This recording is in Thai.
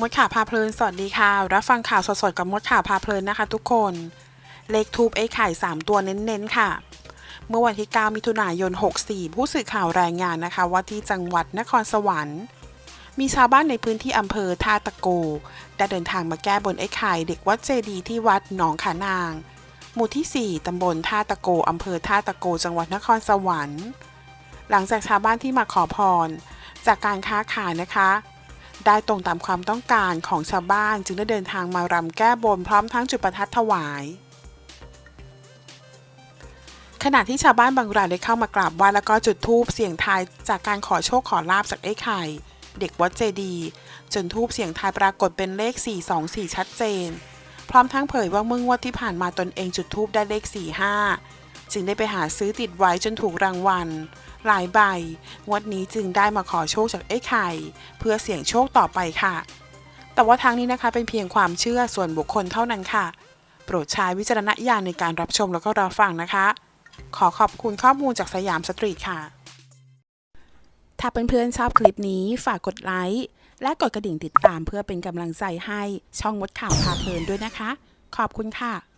มดข่าวพาเพลินสวัสดีค่ะ รับฟังข่าวสดๆกับมดข่าวพาเพลินนะคะ ทุกคน เลขทูบไอ้ไข่ 3 ตัวเน้นๆค่ะ เมื่อวันที่ 9 มิถุนายน 64 ผู้สื่อข่าวรายงานนะคะ ว่าที่จังหวัดนครสวรรค์ มีชาวบ้านในพื้นที่อำเภอท่าตะโก ได้เดินทางมาแก้บนไอ้ไข่เด็กวัดเจดีที่วัดหนองขานาง หมู่ที่ 4 ตำบลท่าตะโกอำเภอท่าตะโก จังหวัดนครสวรรค์ หลังจากชาวบ้านที่มาขอพร จากการค้าขายนะคะ ได้ตรงตามความต้องการของชาวบ้านจึงได้เดินทางมารำแก้บนพร้อมทั้งจุดประทัดถวาย ขณะที่ชาวบ้านบางรายได้เข้ามากราบไหว้แล้วก็จุดธูปเสียงทายจากการขอโชคขอลาบจากไอ้ไข่ เด็กวัดเจดีจนทูปเสียงทายปรากฏเป็นเลข 424 ชัดเจน พร้อมทั้งเผยว่าเมื่องวดที่ผ่านมาตนเองจุดทูปได้เลข 45 จึงได้ไปหาซื้อติดไว้จนถูกรางวัล หลายใบ งวดนี้จึงได้มาขอโชคจากไอ้ไข่ เพื่อเสี่ยงโชคต่อไปค่ะ แต่ว่าทางนี้นะคะเป็นเพียงความเชื่อส่วนบุคคลเท่านั้นค่ะ โปรดใช้วิจารณญาณในการรับชมแล้วก็รับฟังนะคะ ขอขอบคุณข้อมูลจากสยามสตรีทค่ะ ถ้าเพื่อนๆชอบคลิปนี้ฝากกดไลค์และกดกระดิ่งติดตามเพื่อเป็นกำลังใจให้ช่องมดข่าวพาเพลินด้วยนะคะ ขอบคุณค่ะ